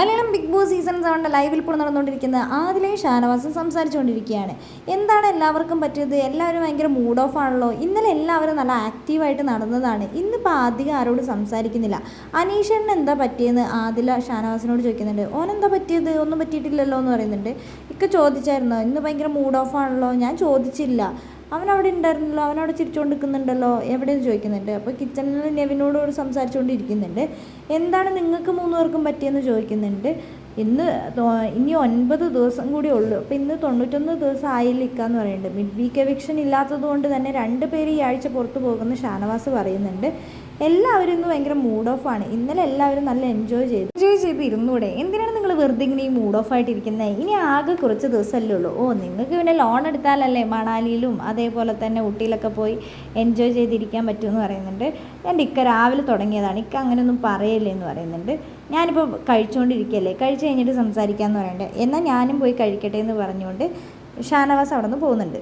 Malayalam big Boss season സെവന്റെ ലൈവിൽ ഇപ്പോൾ നടന്നുകൊണ്ടിരിക്കുന്ന ആദിലയും ഷാനവാസും സംസാരിച്ചുകൊണ്ടിരിക്കുകയാണ്. എന്താണ് എല്ലാവർക്കും പറ്റിയത്? എല്ലാവരും ഭയങ്കര മൂഡ് ഓഫ് ആണല്ലോ. ഇന്നലെ എല്ലാവരും നല്ല ആക്റ്റീവായിട്ട് നടന്നതാണ്. ഇന്നിപ്പോൾ ആദ്യം ആരോട് സംസാരിക്കുന്നില്ല. അനീഷേട്ടന് എന്താ പറ്റിയെന്ന് ആദില ഷാനവാസിനോട് ചോദിക്കുന്നുണ്ട്. ഓനെന്താ പറ്റിയത്? ഒന്നും പറ്റിയിട്ടില്ലല്ലോ എന്ന് പറയുന്നുണ്ട്. ഇക്ക ചോദിച്ചായിരുന്നു? ഇന്ന് ഭയങ്കര മൂഡ് ഓഫ് ആണല്ലോ. ഞാൻ ചോദിച്ചില്ല. അവൻ അവിടെ ഉണ്ടായിരുന്നല്ലോ അവൻ അവിടെ ചിരിച്ചുകൊണ്ട് നിൽക്കുന്നുണ്ടല്ലോ എവിടെയെന്ന് ചോദിക്കുന്നുണ്ട്. അപ്പോൾ കിച്ചണിൽ നെവിനോട് സംസാരിച്ചുകൊണ്ടിരിക്കുന്നുണ്ട്. എന്താണ് നിങ്ങൾക്ക് മൂന്ന് പേർക്കും പറ്റിയെന്ന് ചോദിക്കുന്നുണ്ട്. ഇന്ന് ഇനി ഒൻപത് ദിവസം കൂടി ഉള്ളൂ. അപ്പോൾ ഇന്ന് തൊണ്ണൂറ്റൊന്ന് ദിവസം ആയില്ലിക്കാന്ന് പറയുന്നുണ്ട്. മിഡ് വീക്ക് എവിക്ഷൻ ഇല്ലാത്തത് കൊണ്ട് തന്നെ രണ്ട് പേര് ഈ ആഴ്ച പുറത്ത് പോകുന്ന ഷാനവാസ് പറയുന്നുണ്ട്. എല്ലാവരും ഇന്ന് ഭയങ്കര മൂഡ് ഓഫ് ആണ്. ഇന്നലെ എല്ലാവരും നല്ല എൻജോയ് ചെയ്തു. എൻജോയ് ചെയ്ത് ഇരുന്നൂടെ. എന്തിനാണ് നിങ്ങൾ വെറുതെ ഇങ്ങനെ ഈ മൂഡ് ഓഫ് ആയിട്ടിരിക്കുന്നത് ഇനി ആകെ കുറച്ച് ദിവസമല്ലേ ഉള്ളൂ. ഓ നിങ്ങൾക്ക് പിന്നെ ലോൺ എടുത്താലല്ലേ മണാലിയിലും അതേപോലെ തന്നെ ഊട്ടിയിലൊക്കെ പോയി എൻജോയ് ചെയ്തിരിക്കാൻ പറ്റുമെന്ന് പറയുന്നുണ്ട്. എന്റെ ഇക്ക രാവിലെ തുടങ്ങിയതാണ്. ഇക്ക അങ്ങനെയൊന്നും പറയല്ലേ എന്ന് പറയുന്നുണ്ട് ഞാനിപ്പോൾ കഴിച്ചുകൊണ്ടിരിക്കുകയല്ലേ കഴിച്ച് കഴിഞ്ഞിട്ട് സംസാരിക്കാമെന്ന് പറയുന്നുണ്ട് എന്നാൽ ഞാനും പോയി കഴിക്കട്ടെ എന്ന് പറഞ്ഞുകൊണ്ട് ഷാനവാസ് അവിടെ നിന്ന് പോകുന്നുണ്ട്.